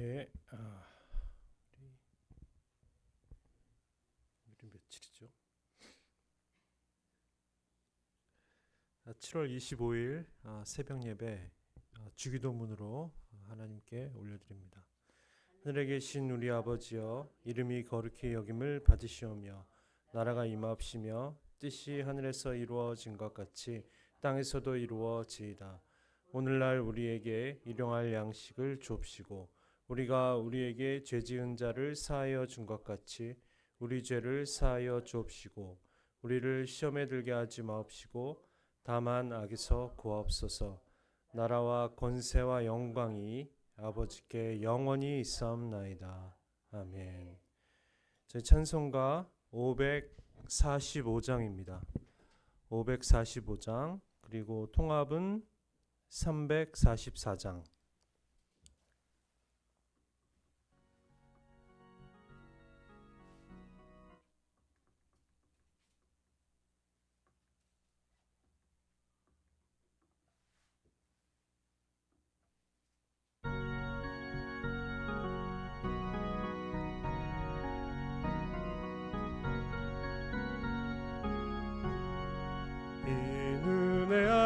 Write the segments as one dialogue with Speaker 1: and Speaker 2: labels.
Speaker 1: 예, 아, 우리 며칠이죠? 아, 7월 25일 아, 새벽 예배 아, 주기도문으로 하나님께 올려드립니다. 하늘에 계신 우리 아버지여 이름이 거룩히 여김을 받으시오며 나라가 임하옵시며 뜻이 하늘에서 이루어진 것 같이 땅에서도 이루어지이다. 오늘날 우리에게 일용할 양식을 주옵시고 우리가 우리에게 죄 지은 자를 사하여 준 것 같이 우리 죄를 사하여 주옵시고 우리를 시험에 들게 하지 마옵시고 다만 악에서 구하옵소서. 나라와 권세와 영광이 아버지께 영원히 있사옵나이다. 아멘. 제 찬송가 545장입니다. 545장 그리고 통합은 344장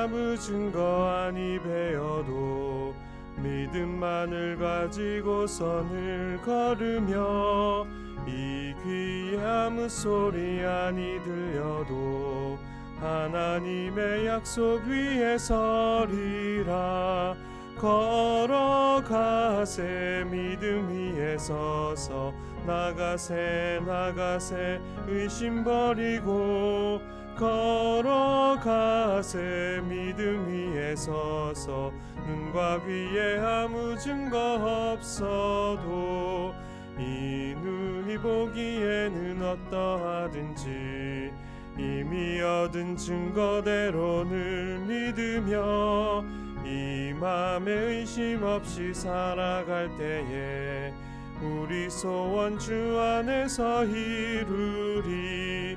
Speaker 1: 아무 증거 아니 배어도 믿음만을 가지고 선을 걸으며 이 아무 소리 아니 들려도 하나님의 약속 위에 서리라. 걸어가세 믿음 위에 서서 나가세 나가세 의심 버리고 걸어가세 믿음 위에 서서 눈과 귀에 아무 증거 없어도 이 눈이 보기에는 어떠하든지 이미 얻은 증거대로 늘 믿으며 이 맘에 의심 없이 살아갈 때에 우리 소원 주 안에서 이루리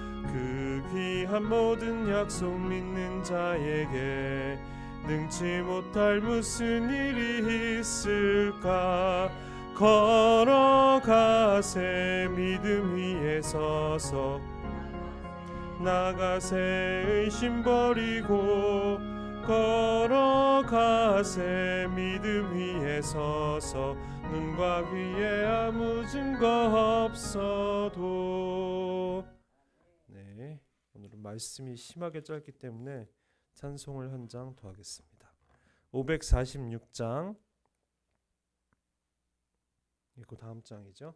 Speaker 1: 그 귀한 모든 약속 믿는 자에게 능치 못할 무슨 일이 있을까? 걸어가세 믿음 위에 서서 나가세 의심 버리고 걸어가세 믿음 위에 서서 눈과 귀에 아무 증거 없어도 말씀이 심하게 짧기 때문에 찬송을 한 장 더 하겠습니다. 546장. 이거 다음 장이죠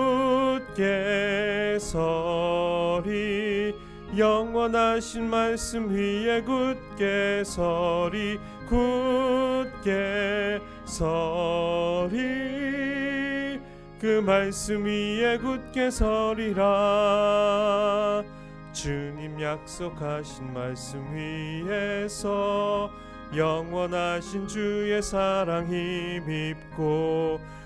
Speaker 1: 게 서리 영원하신 말씀 위에 굳게 서리 굳게 서리 그 말씀 위에 굳게 서리라. 주님 약속하신 말씀 위에서 영원하신 주의 사랑 힘입고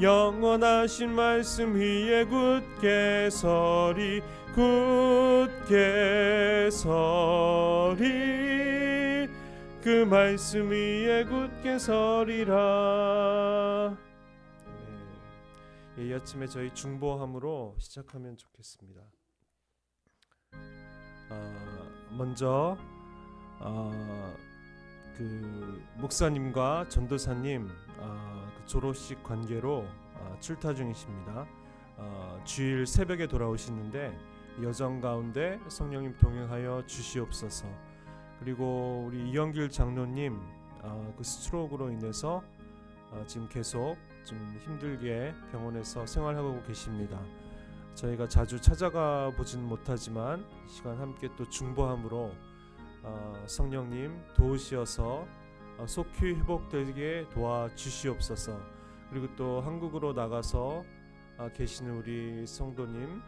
Speaker 1: 영원하신 말씀 위에 굳게 서리 굳게 서리 그 말씀 위에 굳게 서리라 네. 이 아침에 저희 중보함으로 시작하면 좋겠습니다. 아, 먼저 아, 그 목사님과 전도사님 아, 그 졸업식 관계로 아, 출타 중이십니다. 아, 주일 새벽에 돌아오시는데 여정 가운데 성령님 동행하여 주시옵소서. 그리고 우리 이영길 장로님 아, 그 스트로크로 인해서 아, 지금 계속 좀 힘들게 병원에서 생활하고 계십니다. 저희가 자주 찾아가 보진 못하지만 이 시간 함께 또 중보함으로 아, 성령님 도우시어서 아, 속히 회복되게 도와 주시옵소서. 그리고 또 한국으로 나가서 아, 계시는 우리 성도님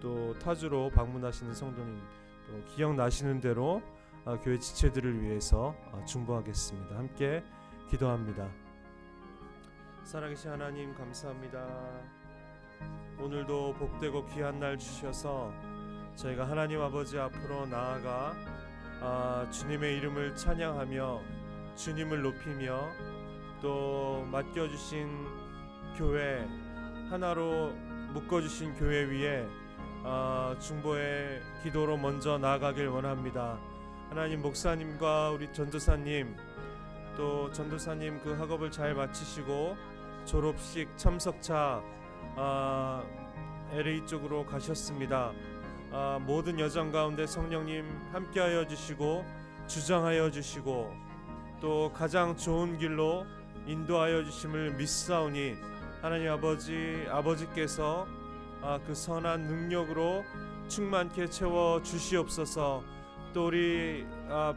Speaker 1: 또 타주로 방문하시는 성도님 또 기억나시는 대로 아, 교회 지체들을 위해서 아, 중보하겠습니다. 함께 기도합니다. 살아계신 하나님 감사합니다. 오늘도 복되고 귀한 날 주셔서 저희가 하나님 아버지 앞으로 나아가 아, 주님의 이름을 찬양하며 주님을 높이며 또 맡겨주신 교회 하나로 묶어주신 교회 위에 아, 중보의 기도로 먼저 나아가길 원합니다. 하나님 목사님과 우리 전도사님 또 전도사님 그 학업을 잘 마치시고 졸업식 참석차 아, LA 쪽으로 가셨습니다. 아, 모든 여정 가운데 성령님 함께하여 주시고 주장하여 주시고 또 가장 좋은 길로 인도하여 주심을 믿사오니 하나님 아버지 아버지께서 아, 그 선한 능력으로 충만케 채워 주시옵소서. 또 우리 아,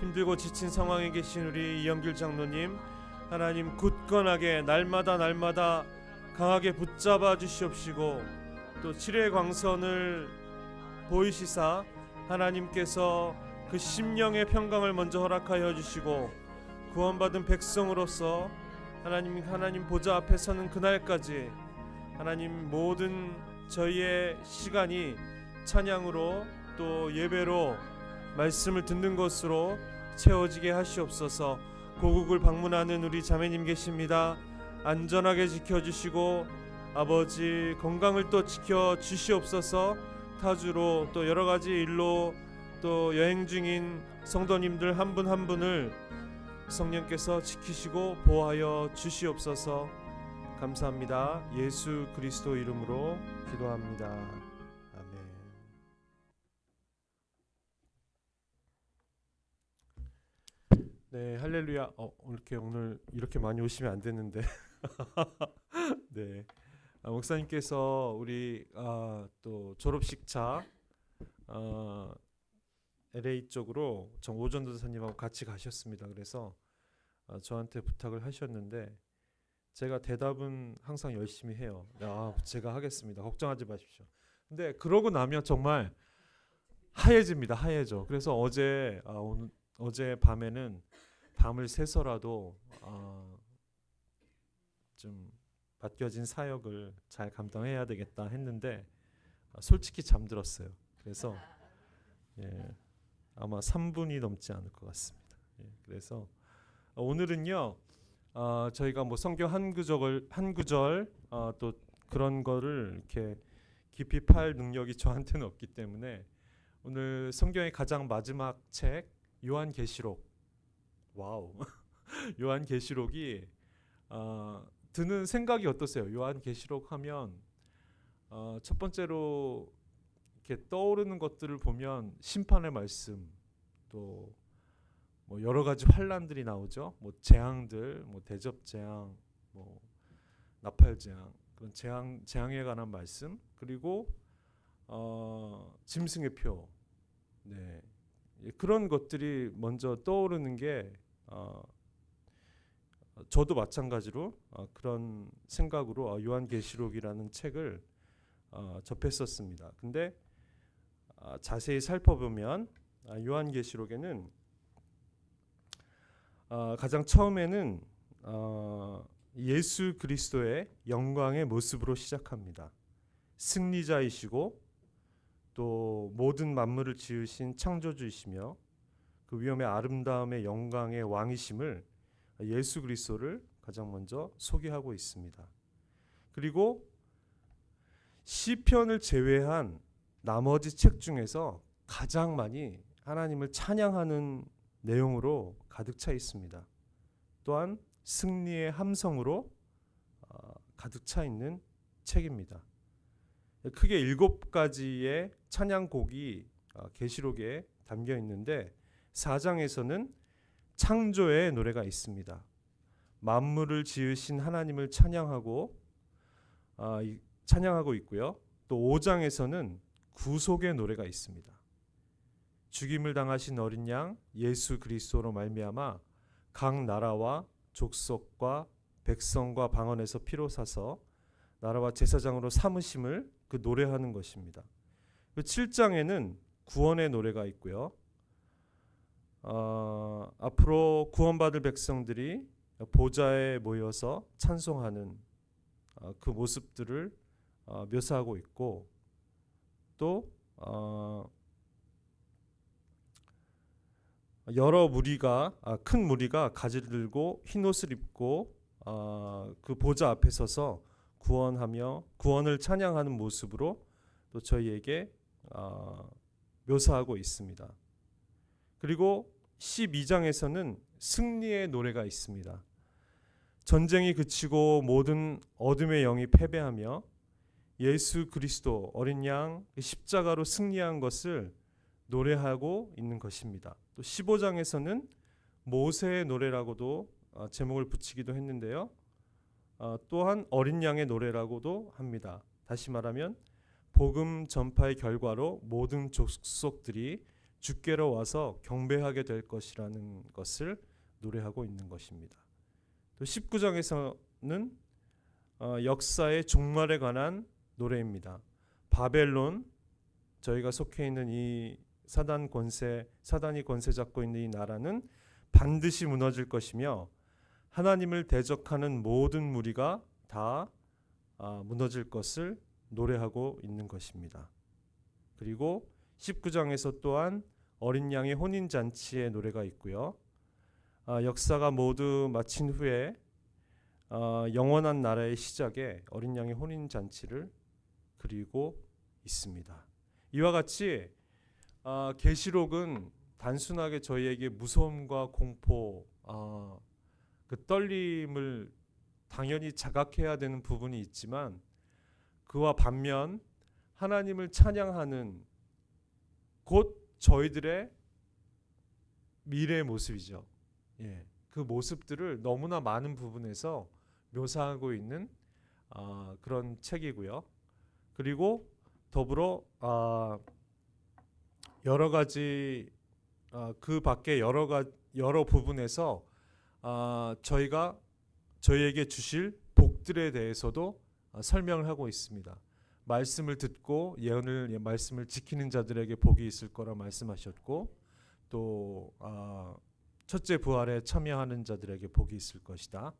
Speaker 1: 힘들고 지친 상황에 계신 우리 이영길 장로님 하나님 굳건하게 날마다 날마다 강하게 붙잡아 주시옵시고 또 칠의 광선을 보이시사 하나님께서 그 심령의 평강을 먼저 허락하여 주시고 구원받은 백성으로서 하나님 하나님 보좌 앞에 서는 그날까지 하나님 모든 저희의 시간이 찬양으로 또 예배로 말씀을 듣는 것으로 채워지게 하시옵소서. 고국을 방문하는 우리 자매님 계십니다. 안전하게 지켜 주시고 아버지 건강을 또 지켜 주시옵소서. 타주로 또 여러 가지 일로 또 여행 중인 성도님들 한분한 분을 성령께서 지키시고 보호하여 주시옵소서. 감사합니다. 예수 그리스도 이름으로 기도합니다. 아멘. 네, 할렐루야. 어, 이렇게 오늘 이렇게 많이 오시면 안 되는데. 네. 아, 목사님께서 우리 아, 또 졸업식 차 어, LA 쪽으로 정 오 전 도사님하고 같이 가셨습니다. 그래서 아, 저한테 부탁을 하셨는데 제가 대답은 항상 열심히 해요. 아, 제가 하겠습니다. 걱정하지 마십시오. 근데 그러고 나면 정말 하얘집니다. 하얘져. 그래서 어제 아, 오늘 어제 밤에는 밤을 새서라도 아, 좀 맡겨진 사역을 잘 감당해야 되겠다 했는데 아, 솔직히 잠들었어요. 그래서 예, 아마 3분이 넘지 않을 것 같습니다. 예, 그래서 어, 오늘은요 어, 저희가 뭐 성경 한 구절을 한 구절 어, 또 그런 거를 이렇게 깊이 팔 능력이 저한테는 없기 때문에 오늘 성경의 가장 마지막 책 요한계시록 와우 요한계시록이 어, 드는 생각이 어떠세요? 요한계시록 하면 어, 첫 번째로 이렇게 떠오르는 것들을 보면 심판의 말씀 또 뭐 여러 가지 환란들이 나오죠. 뭐 재앙들, 뭐 대접 재앙, 뭐 나팔 재앙 그런 재앙 재앙에 관한 말씀 그리고 어, 짐승의 표, 네 예, 그런 것들이 먼저 떠오르는 게 어, 저도 마찬가지로 어, 그런 생각으로 어, 요한계시록이라는 책을 어, 접했었습니다. 근데 아, 자세히 살펴보면 아, 요한계시록에는 아, 가장 처음에는 어, 예수 그리스도의 영광의 모습으로 시작합니다. 승리자이시고 또 모든 만물을 지으신 창조주이시며 그 위엄의 아름다움의 영광의 왕이심을 예수 그리스도를 가장 먼저 소개하고 있습니다. 그리고 시편을 제외한 나머지 책 중에서 가장 많이 하나님을 찬양하는 내용으로 가득 차 있습니다. 또한 승리의 함성으로 어, 가득 차 있는 책입니다. 크게 일곱 가지의 찬양곡이 어, 계시록에 담겨 있는데 4장에서는 창조의 노래가 있습니다. 만물을 지으신 하나님을 찬양하고 아, 이- 찬양하고 있고요. 또 5장에서는 구속의 노래가 있습니다. 죽임을 당하신 어린 양 예수 그리스도로 말미암아 각 나라와 족속과 백성과 방언에서 피로 사서 나라와 제사장으로 삼으심을 그 노래하는 것입니다. 그 7장에는 구원의 노래가 있고요. 어, 앞으로 구원받을 백성들이 보좌에 모여서 찬송하는 어, 그 모습들을 어, 묘사하고 있고 또 어, 여러 무리가 아, 큰 무리가 가지를 들고 흰 옷을 입고 어, 그 보좌 앞에 서서 구원하며 구원을 찬양하는 모습으로 또 저희에게 어, 묘사하고 있습니다. 그리고 12장에서는 승리의 노래가 있습니다. 전쟁이 그치고 모든 어둠의 영이 패배하며 예수 그리스도 어린 양그 십자가로 승리한 것을 노래하고 있는 것입니다. 또 15장에서는 모세의 노래라고도 어, 제목을 붙이기도 했는데요. 어, 또한 어린 양의 노래라고도 합니다. 다시 말하면 복음 전파의 결과로 모든 족속들이 주께로 와서 경배하게 될 것이라는 것을 노래하고 있는 것입니다. 또 19장에서는 어, 역사의 종말에 관한 노래입니다. 바벨론 저희가 속해 있는 이 사단 권세 사단이 권세 잡고 있는 이 나라는 반드시 무너질 것이며 하나님을 대적하는 모든 무리가 다 아, 무너질 것을 노래하고 있는 것입니다. 그리고 19장에서 또한 어린 양의 혼인 잔치의 노래가 있고요. 아, 역사가 모두 마친 후에 아, 영원한 나라의 시작에 어린 양의 혼인 잔치를 그리고 있습니다. 이와 같이 아, 계시록은 단순하게 저희에게 무서움과 공포, 아, 그 떨림을 당연히 자각해야 되는 부분이 있지만 그와 반면 하나님을 찬양하는 곧 저희들의 미래의 모습이죠. 예, 그 모습들을 너무나 많은 부분에서 묘사하고 있는 아, 그런 책이고요. 그리고 더불어 아, 여러 가지 아, 그 밖에 여러 가 여러 부분에서 아, 저희가 저희에게 주실 복들에 대해서도 아, 설명을 하고 있습니다. 말씀을 듣고 예언을 예, 말씀을 지키는 자들에게 복이 있을 거라 말씀하셨고 또 아, 첫째 부활에 참여하는 자들에게 복이 있을 것이다.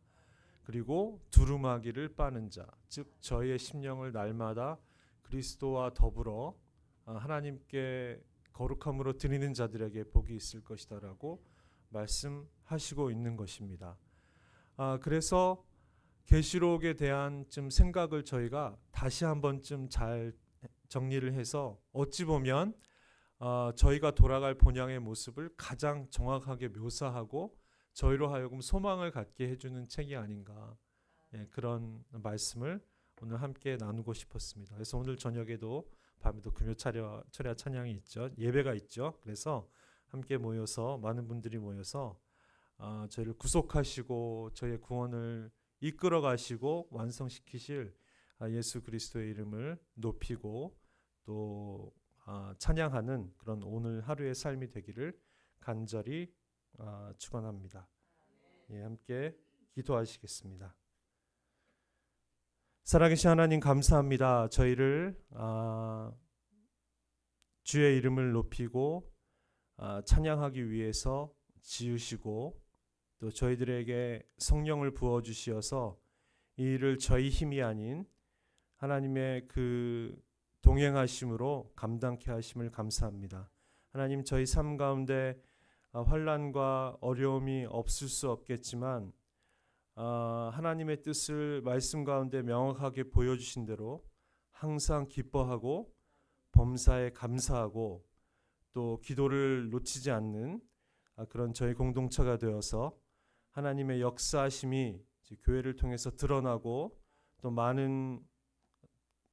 Speaker 1: 그리고 두루마기를 빠는 자, 즉 저희의 심령을 날마다 그리스도와 더불어 아, 하나님께 거룩함으로 드리는 자들에게 복이 있을 것이다라고 말씀하시고 있는 것입니다. 아, 그래서 계시록에 대한 좀 생각을 저희가 다시 한번쯤 잘 정리를 해서 어찌 보면 어, 저희가 돌아갈 본향의 모습을 가장 정확하게 묘사하고 저희로 하여금 소망을 갖게 해주는 책이 아닌가 예, 그런 말씀을 오늘 함께 나누고 싶었습니다. 그래서 오늘 저녁에도 밤에도 금요 차려 철야 찬양이 있죠 예배가 있죠. 그래서 함께 모여서 많은 분들이 모여서 어, 저희를 구속하시고 저희의 구원을 이끌어 가시고 완성시키실 아, 예수 그리스도의 이름을 높이고 또 아, 찬양하는 그런 오늘 하루의 삶이 되기를 간절히 아, 축원합니다. 예, 함께 기도하시겠습니다. 살아계신 하나님 감사합니다. 저희를 아, 주의 이름을 높이고 아, 찬양하기 위해서 지으시고 또 저희들에게 성령을 부어 주시어서 이 일을 저희 힘이 아닌 하나님의 그 동행하심으로 감당케 하심을 감사합니다. 하나님 저희 삶 가운데 아, 환란과 어려움이 없을 수 없겠지만 아, 하나님의 뜻을 말씀 가운데 명확하게 보여주신 대로 항상 기뻐하고 범사에 감사하고 또 기도를 놓치지 않는 아, 그런 저희 공동체가 되어서 하나님의 역사하심이 이제 교회를 통해서 드러나고 또 많은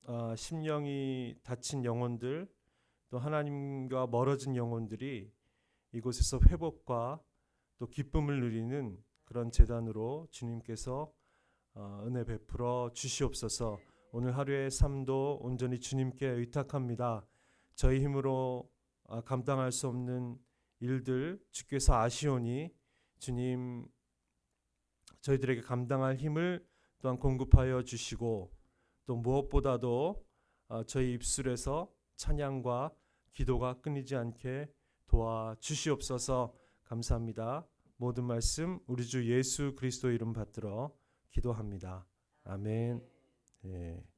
Speaker 1: 아, 심령이 다친 영혼들 또 하나님과 멀어진 영혼들이 이곳에서 회복과 또 기쁨을 누리는 그런 재단으로 주님께서 어, 은혜 베풀어 주시옵소서. 오늘 하루의 삶도 온전히 주님께 의탁합니다. 저희 힘으로 아, 감당할 수 없는 일들 주께서 아시오니 주님 저희들에게 감당할 힘을 또한 공급하여 주시고 또 무엇보다도 어, 저희 입술에서 찬양과 기도가 끊이지 않게 도와 주시옵소서 감사합니다. 모든 말씀 우리 주 예수 그리스도 이름 받들어 기도합니다. 아멘. 예.